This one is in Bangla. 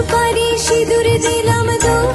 সুপারি সিঁদুর দিলাম দোল